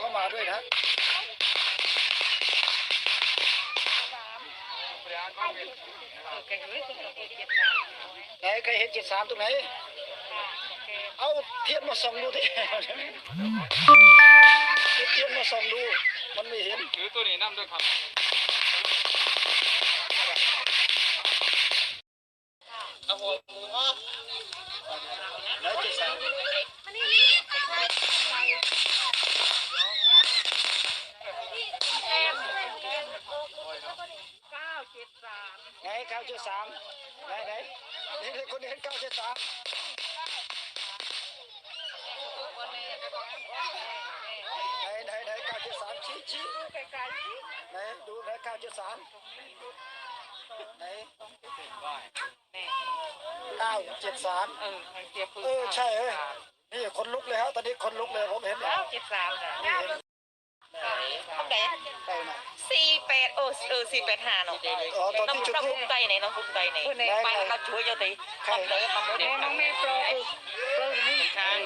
เข้ามาด้วยนะไหนใครเห็นเจ็ดสามตรงไหน เอาเทียนมาส่องดูที่เทียนมาส่องดู มันไม่เห็นถือตัวนี้น้ำด้วยครับครับผมไหนเจ็ดสาม ไหนเก้าเจ็ดสามไหนไหนนี่คนเห็นเก้าเจ็ดสามไหนไหนไหนเก้าเจ็ดสามชี้ชี้ไกลๆสิไหนดูไหนเก้าเจ็ดสามไหนเก้าเจ็ดสามเออมันเสียปืนเออใช่เอ้ยนี่คนลุกเลยฮะตอนนี้คนลุกเลยผมเห็นแล้วเก้าเจ็ดสามน่ะนี่เห็น ทำไหนใช่น่ะสี่แปดโอ้เออสี่แปดห้าเนาะอ๋อตอนน้องที่จุดน้องธูภูปมิใจไหนน้องภูมิใจไหนไปเราช่วยเจ้าตีทำเลยทำเลยน้องแม่โปรคือโปรนี่ช้าง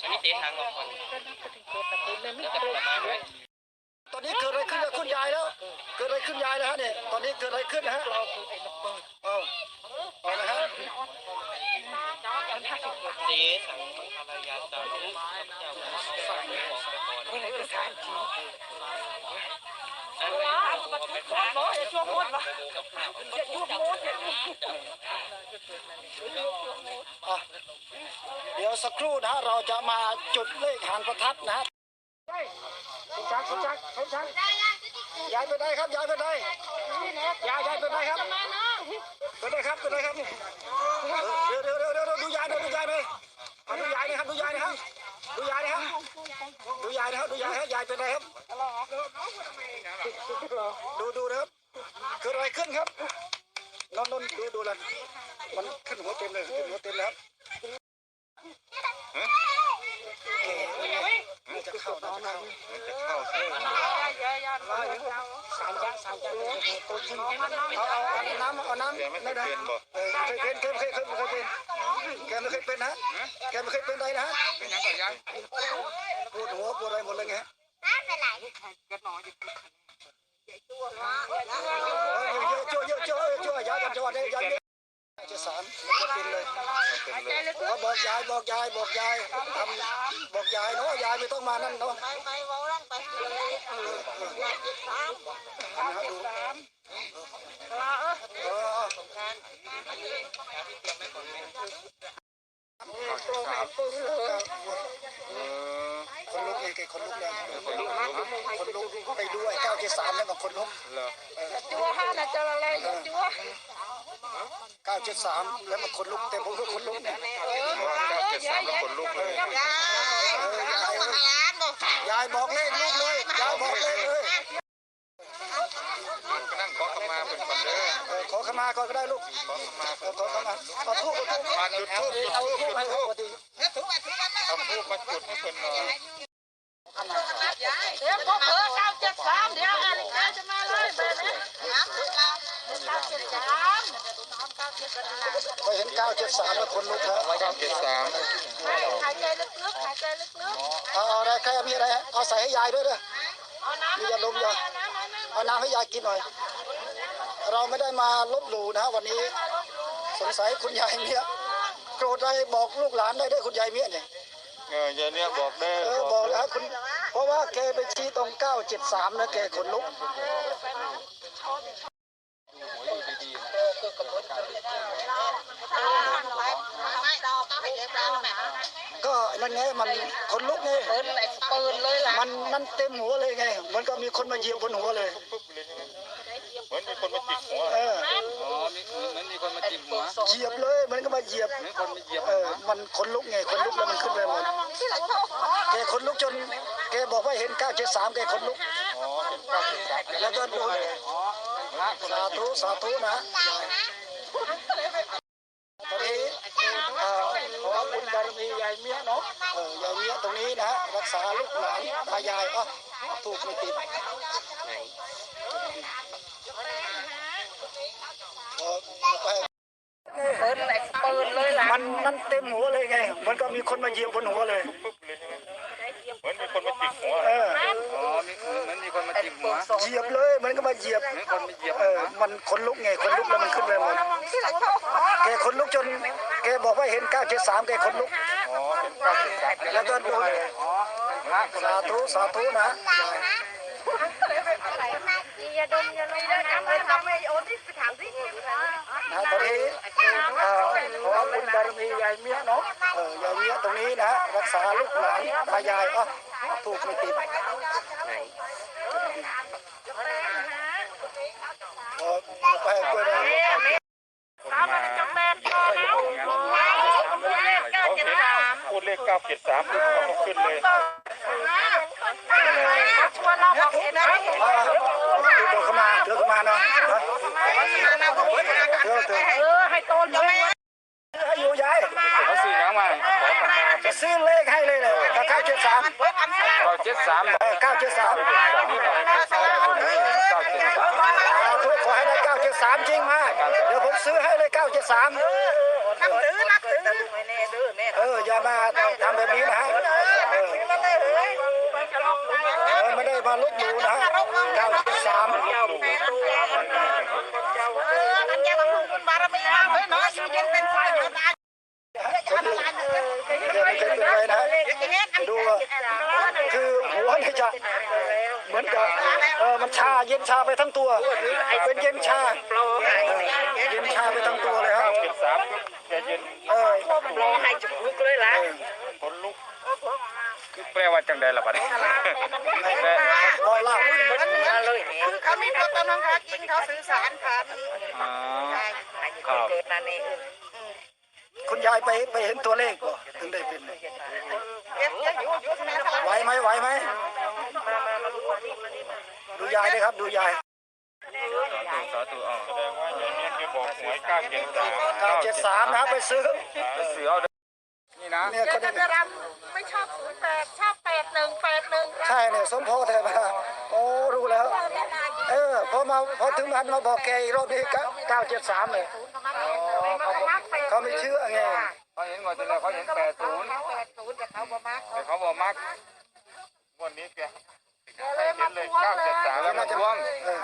อันนี้เตะหางออกก่อนแล้วจะประมาณไว้ ตอนนี้เกิดอะไรขึ้นกับคุณยายแล้ว เกิดอะไรขึ้นยายแล้วฮะเนี่ยตอนนี้เกิดอะไรขึ้นนะฮะเอาเอาละฮะเจ๊สั่งภรรยาเจ้าลูกเจ้าสั่งบอกไปก่อนคนไหนก็ทานจริงอันนี้ว้าวมาทุกคนเนาะอย่าชั่วโมดวะอย่าชั่วมดอย่าชั่วมดเดี๋ยวสักครู่นะฮะเราจะมาจุดเลขหางประทัดนะฮะ คุณชักคุณชักคุณชักยายไปได้ครับยายไปได้ยายยายไปได้ครับไปได้ครับไปได้ครับเดี๋ยวเดี๋ยวเดี๋ยวเดี๋ยวดูยายดูยายหน่อยเอาดูยายนะครับดูยายนะครับดูยายนะครับดูยายนะครับดูยายฮะยายเป็นไรครับดูดูนะครับเกิดอะไรขึ้นครับนอนนอนดูดูเลยมันขึ้นหัวเต็มเลยขึ้นหัวเต็มแล้วครับ สามจ้าสามจ้าตัวจริงเอาเอาเอาน้ำเอาน้ำไม่ได้เคยเป็นเคยเคยเคยเคยเป็นแกไม่เคยเป็นนะแกไม่เคยเป็นไรนะเป็นยังก่อยายปวดหัวปวดอะไรหมดเลยไงเยอะเยอะเยอะเยอะเยอะยายจังหวัดนี้ยาย จะสามมันจะเป็นเลยเขาบอกยายบอกยายบอกยายทำบอกยายเนาะยายไม่ต้องมานั่นเนาะนะฮะดูเออคนลุกเองแกคนลุกแล้วคนลุกคนลุกไปดูไอ้เก้าเจ็ดสามนั่นกับคนลุกเหรอจัวห้าน่ะจะอะไรจัวเก้าเจ็ดสามแล้วมันคนลุกแต่ผมก็คนลุกเนี่ยเจ็ดสามแล้วขนลุกเลยยายบอกเลขลูกเลยยายบอกเลขเลยนั่งขอขมาเป็นคนเด้อขอขมาก่อนก็ได้ลูกขอขมาเออขอขมาเอาทูบเอาทูบมาจุดทูบจุดเอาทูบทูจุบดให้ทูเขาบปกติเอาทูบมาจุดให้คนหน่อยเดี๋ยวพอเผลอเก้าเจ็ดสามเดี๋ยวอะไรกันจะมาเลยแบบนี้เก้าเจ็ดสาม ก็เห็นเก้าเจ็ดสามแล้วคนลุกครับเก้าเจ็ดสามหายใจลึกๆหายใจลึกเอาเอาอะไรใครมีอะไรเอาใส่ให้ยายด้วยเด้อๆเอาน้ำมียาลมอยู่เอาน้ำให้ยายกินหน่อย เราไม่ได้มาลบหลู่นะวันนี้สงสัยคุณยายเมียโกรธอะไรบอกลูกหลานได้ด้วยคุณยายเมียเนี่ยเออยายเนี่ยบอกเด้เอออบอกเลยครับคุณเพราะว่าแกไปชี้ตรงเก้าเจ็ดสามนะแกขนลุกก็ นั่นไงมันขนลุกไงเปิดเลยเปิดเลยล่ะมันมันเต็มหัวเลยไงเหมือนกับมีคนมาเหยียบบนหัวเลยปุ๊บเลยใช่ไหมเหมือนมีคนมาจิกหัวเอออ๋อมีเหมือนมีคนมาจิกหัวเหยียบเลยเหมันก็มาเหยียบเหมือนคนมาเหยียบเออมันขนลุกไงขนลุกแล้วมันขึ้นไปหมดแกขนลุกจนแกบอกว่าเห็นเก้าเจ็ดสามแกขนลุกอ๋อเป็นเก้าเจ็ดสามแล้วก็โดนอ๋อพระคนสาธุสาธุนะ บุญบารมียายเมียเนาะเออยายเมียตรงนี้นะฮะรักษาลูกหลานตายายอะถูกไม่ติดเปิดเลยเปิดเลยล่ะมันมันเต็มหัวเลยไง มันก็มีคนมาเยียมบนหัวเลย ปุ๊บเลยใช่ไหมเหมือนมีคนมาจิกหัว เออเเหยียบเลย มันก็มาเหยียบ เหมือนคนมาเหยียบเออ มันขนลุกไงขนลุกแล้วมันขึ้นไปหมดแกขนลุกจน แกบอกว่าเห็น 973 แกขนลุก อ๋อเป็นเก้าเจ็ดสามแล้วก็ดูอ๋อพระคนสาละธุ สาธุนะ อย่าดมอย่าลงนะทำไมทำไมโอ้ที่ถามที่ นะตอนนี้เอ่อขอบุญบารมียายเมียเนาะเออยายเมียตรงนี้นะรัก ษาลูกหลานตายายอะถูกไม่ติดเออไปกล้วยนะสามมันจะแม่ก็แล้วเก้าเจ็ดสามพูดเลขเก้าเจ็ดสามขึ้นเลยชวนเราบอกเห็นไหมอ่าเดี๋ยวเข้ามาเดี๋ยวเข้ามาเนาะเดี๋ยวเดี๋ยวเอให้โตนเยอให้อยู่ยายเขาซื้อยังมา ซื้อเลขให้เลยเลยเก้าเจ็ดสามเออ973นี่แหละเก้าเจ็ดสามสาธุขอให้ได้973จริงมาเดี๋ยวผมซื้อให้เลย973นับถือนับถือแน่ดื้อแน่เอออย่ามาทำแบบนี้นะฮะเออไม่ได้มาลบหลู่นะฮะ973เออกันแกมาพูดคุณบารมีมาเฮ้ยเนาะอยู่เย็นเป็นไฟเดี๋ยวตาย เดี๋ยวไม่เคยเป็นไรนะฮะ ดูว่าคือหัวเนี่ยจะเหมือนกับเออมันชาเย็นชาไปทั้งตัว เป็นเย็นชาเย็นชาไปทั้งตัวเลยครับเจ็ดสามปุ๊บแกเย็นเออรอให้จุกลุกเลยล่ะคนลุกคือแปลว่าจังใดล่ะบัดนี้แปลอยลากมันเหมือนเลยคือเขาไมีตัวตนของเขาจริงเขาสื่อสารผ่านอ๋อครับเกิดนั่นเองคุณยายไปไปเห็นตัวเลขบ่ถึงได้เป็นเก็บยังอยู่อยู่ที่ไหน ไหวไหมไหวไหมดูยายเลยครับดูยายสาธุอ๋อแสดงว่าอย่างนี้คือบอกหวยเก้าเจ็ดสาม973นะครับไปซื้อไปซื้อเอาเด้อนี่นะเนี่ยเดี๋เขายวได้จะรำไม่ชอบศูนย์แปดชอบแปดหนึ่งแปดหนึ่งใช่เนี่ยสมโพธิแทมาโอ้รู้แล้ว เออพอมาพอถึงนั้นมาบอกแกอีกรอบนี้973เลยเขาไม่เชื่อไงเขาเห็นว่าทีแรกเขาเห็นแปดศูนย์แปดศูนย์แต่เขาบ่มักแต่เขาบอกมัก วันนี้แกให้เห็นเลยเก้าเจ็ดสามแล้วมาทวงเออ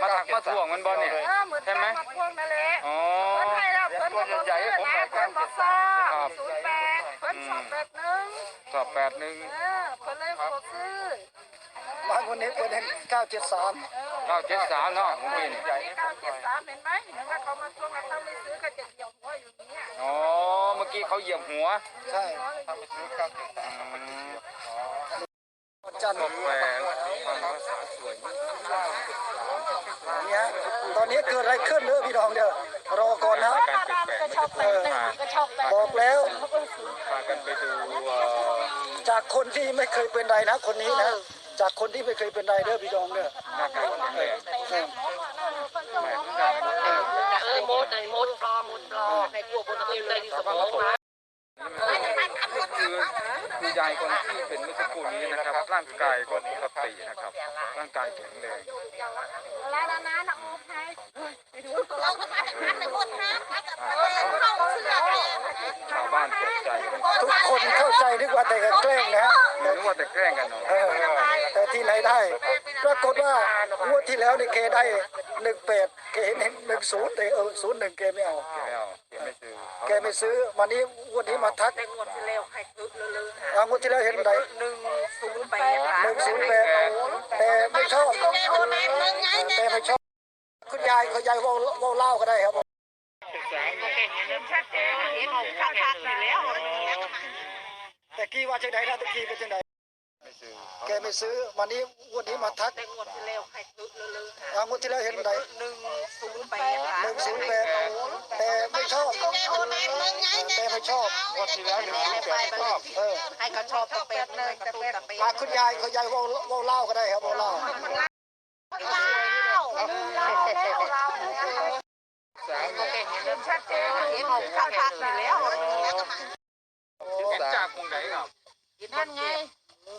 มาถักมาทวงมันบอลเนี่ยเออเหมือนกันมาพวงนั่นแหละอ๋อเพิ่นให้เราเพิ่นตัวบอกใหญ่ๆให้ผมนะหน่อยเพิ่นบอกซ่าศูนย์แปดเพิ่นชอบแปดหนึ่งสอบแปดหนึ่งเออเพิ่นเลยบอกซื้อมาคนนี้เป็น973เก้าเจ็ดสามเนาะเมื่อกี้นี่เก้าเจ็ดสามเห็นไหมถ้าเขามาทวงแล้วเขาไม่ซื้อก็จะเดี่ยวหัวอยู่เนี่ยอ๋อเมื่อกี้เขาเหยียบหัวใช่อืมวันจันทร์แปลฟังภาษาสวยเนี่ยตอนนี้เกิดอะไรขึ้นเด้อพี่น้องเด้อรอก่อนนะการเปลี่ยนแปลงก็ชอบแปดหนึ่งก็ชอบแปดบอกแล้วพากันไปดูเอ่อจากคนที่ไม่เคยเป็นไรนะคนนี้นะจากคนที่ไม่เคยเป็นไรเด้อพี่น้องเด้อหน้ากากคนแรกเออเออโมดไอ้โมดปลอมโมดปลอมในกลัวบนตะกี้เลยที่สมองมา คือคือยายคนที่เป็นเมื่อสักครู่นี้นะครับ ร่างกายก็ปกตินะครับ ร่างกายแข็งแรงแล้วนะนะโอ้ใครไปดูเราก็มาจากนั้นในหมดนะเข้าเสื้อชาวบ้านตกใจทุกคนเข้าใจนึกว่าแต่แกล้งนะนึกว่าแต่แกล้งกันเนาะแต่ที่ไหนได้ปรากฏว่างวดที่แล้วนี่แกได้หนึ่งแปดเห็นหนึ่งศูนย์แต่เออศูนย์หนึ่งแกไม่เอาแกไม่เอาแกไม่ซื้อแกไม่ซื้อวันนี้งวันนี้มาทัก เลยอ่างวดที่แล้วเห็นอะไรหนึ่งศูนย์แปดหนึ่งศูนย์แปดแต่ไม่ชอบแต่ไม่ชอบคุณยายคุณยายเว่าเว่าเล่าก็ได้ครับเห็นชัดเจนเห็นชัดๆอยู่แล้วแต่กี้ว่าจังไดนะตะกี้เป็นจังไดไม่ซื้อแกไม่ซื้อวันนี้งวันนี้มาทักในงวดที่แล้วให้ทึบเลยอ่างวดที่แล้วเห็นอะไรหนึ่งศูนย์แปดหนึ่งศูนย์แปดแต่ งวดที่แล้วหนึ่งศูนย์แปดชอบเออให้เขาชอบตัวเป็ดเลยแต่เป็ดแต่เป็ดมาคุณยายคุณยายเว่าเว่าเล่าก็ได้ครับเว่าเล่าเล่าเล่าเล่าเล่าเนี่ยสามเห็นชัดเจนเห็นชัดๆอยู่แล้วเห็นจากมุงไหนครับนั่นไง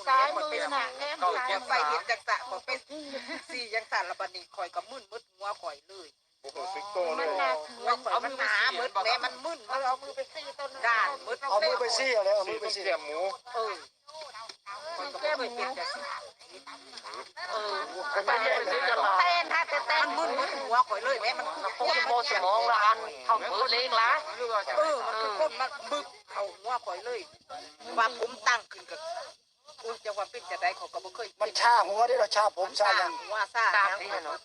ซ้ายมือน่ะแง้มซ้ายไปเห็นจากสะขอยเป็นสี่ยังสั่นละบัดนี้ข่อยก็มึนมึดหัวข่อยเลย โอ้โหซิกโตเลมันยหนักหัวข่อยมันหนามึดแม่มันมึนมันเอามือไปซี่ต้นด้านมึดเอามือไปซี่อะไรเอามือไปต้มซี่เสียมหมูเออคอยก็บ่เคยเป็นจังซี่เออเป็นไปได้เลยเต้นถ้าจะเต้มันนมึนมึนหัวข่อยเลยแม่มันคือพวกโมสมองละอันเขาเปิดเองละเออมันคือคนมันบึกเข้าหัวข่อยเลย ว่าผมตั้งขึ้นกับอุ้ยจะว่าเป็นจะได้เขาก็บ่เคยมันชาหัวที่เราชาผมชายังหัวซ่าตามยังที่เนาะ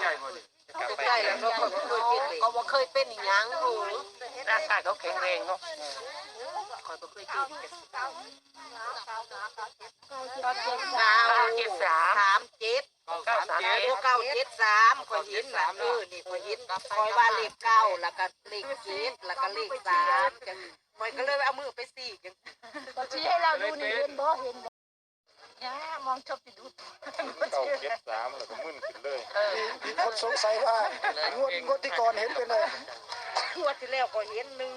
ใหญ่กว่าดิใกล้แล้วเนาะข่อยบ่เคยเป็นเลยก็บ่เคยเป็นอีหยังโอ้ร่างกายเขาแข็งแรงเนาะข่อยบ่เคยเป็นเก้าเจ็ดสามสามเจ็ดเก้าสามเจ็ดโอ้เก้าเจ็ดสามข่อยเห็นล่ะเออนี่ข่อยเห็นข่อยว่าเลขเก้าแล้วก็เลขเจ็ดแล้วก็เลขสามจังข่อยก็เลยเอามือไปสี่จังก็ชี้ให้เราดูนี่เห็นบ่เห็นบ่ ย่ามองชอบไปดูเก้าเจ็ดสามแล้วก็มึนขึ้นเลยเออมีคนสงสัยว่างวดงวดที่ก่อนเห็นเป็นเลยงวดที่แล้วข่อยเห็นหนึ่ง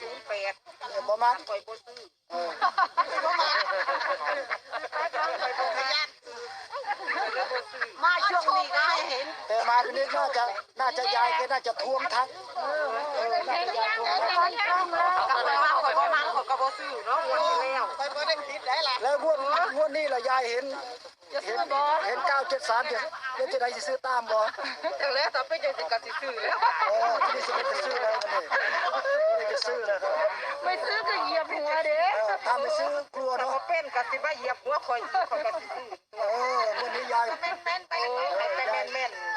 ศูนย์แปดเนี่ยประมาณข่อยบ่ซื้อเออมาช่วงนี้ก็ให้เห็น แต่มาทีนี้น่าจะน่าจะยายแกน่าจะทวงทักเออน่าจะยายทวงทักก็เลยว่าข่อยบ่มังข่อยก็บ่ซื้อเนาะงวดที่แล้วข่อยบ่ได้คิดได้ล่ะแล้วงวดงวดนี้ล่ะยายเห็นเห็นเห็นเก้าเจ็ดสามจะแล้วจะได้สิซื้อตามบ่จังแล้วต่อไปจังสิก็สิซื้อแล้วเออทีนี้สิจะซื้อแล้วกันนี่จะซื้อแล้วครับไม่ซื้อก็เหยียบหัวเด้อถ้าไม่ซื้อกลัวเนาะเป็นก็สิมาเหยียบหัวข่อยข่อยก็สิซื้อเออวันนี้ยายแม่นๆไปแต่แม่นๆ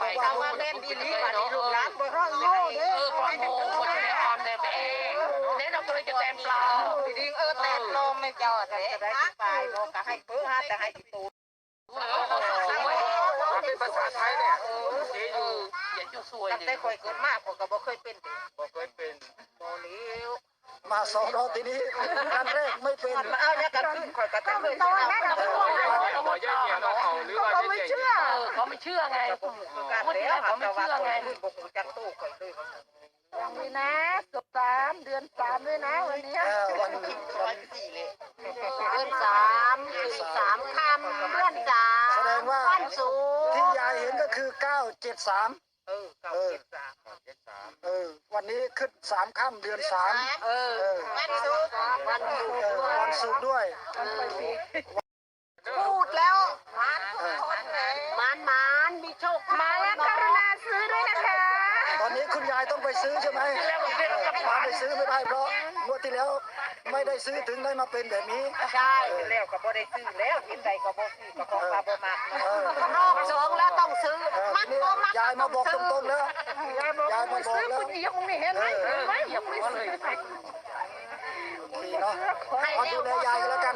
ไปอาถ้าว่าแม่นดีนี่ว่านี่ลูกหลานบ่ร้องโง่เด้เออปลอมโมคนจะได้ออมได้ไปเองเน้นเราเลยจะเต้นปลอมดิงเออแต่ลมไม่จอดเลยได้สิไปบ่ก็ให้เพิ่นหาแต่ให้ตูเออเขาสวยถ้าเป็นภาษาไทยเนี่ยเจ๊อยู่อย่าจุสวยตั้งแต่ข่อยเกิดมาข่อยก็บ่เคยเป็นบอกเคยเป็นบ่เลี้ยวมาสองรอบทีนี้ครั้งแรกไม่เป็นมาเอาเนี่ยกันขึ้นข่อยก็จะเคยเอา เขาบอกแยกเกี่ยวเราเอาหรือว่าแยกเกี่ออเขาไม่เชื่อไงบ่ฮู้คือกันแล้วเขาไม่เชื่อไงบ่ฮู้จักตู้ข่อยเลยวันนี้นะสิบสามเดือนสามด้วยนะวันนี้วันร้อยสี่เลยเดือนสามสามคำเดือนสามแสดงว่าที่ยายเห็นก็คือเก้าเจ็ดสามเจ็ดสามเออ วันนี้ขึ้น3ค่ำเดือน3เออเออ วันศุกร์วันศุกร์ด้วย พูดแล้ว เออ มันมันมีโชคมาแล้วกรุณาซื้อด้วยนะคะ ตอนนี้ คุณยายต้องไปซื้อใช่ไหมมาไปซื้อไม่ได้เพราะงวดที่แล้วไม่ได้ซื้อถึงได้มาเป็นแบบนี้ ใช่แล้วก็บ่ได้ซื้อแล้วเห็นใดก็บ่ซื้อก็ของมาบ่มากเออรอบสองแล้วต้องซื้อเออมัทีนนี้ก็มักยายมาบอกตรงๆแล้วยายบอกยายมาบอกแล้วคุณยังไม่เห็นไหมเห็นไหมยังไม่ซื้อโอเคเนาะมาดูแลยายกันแล้วกัน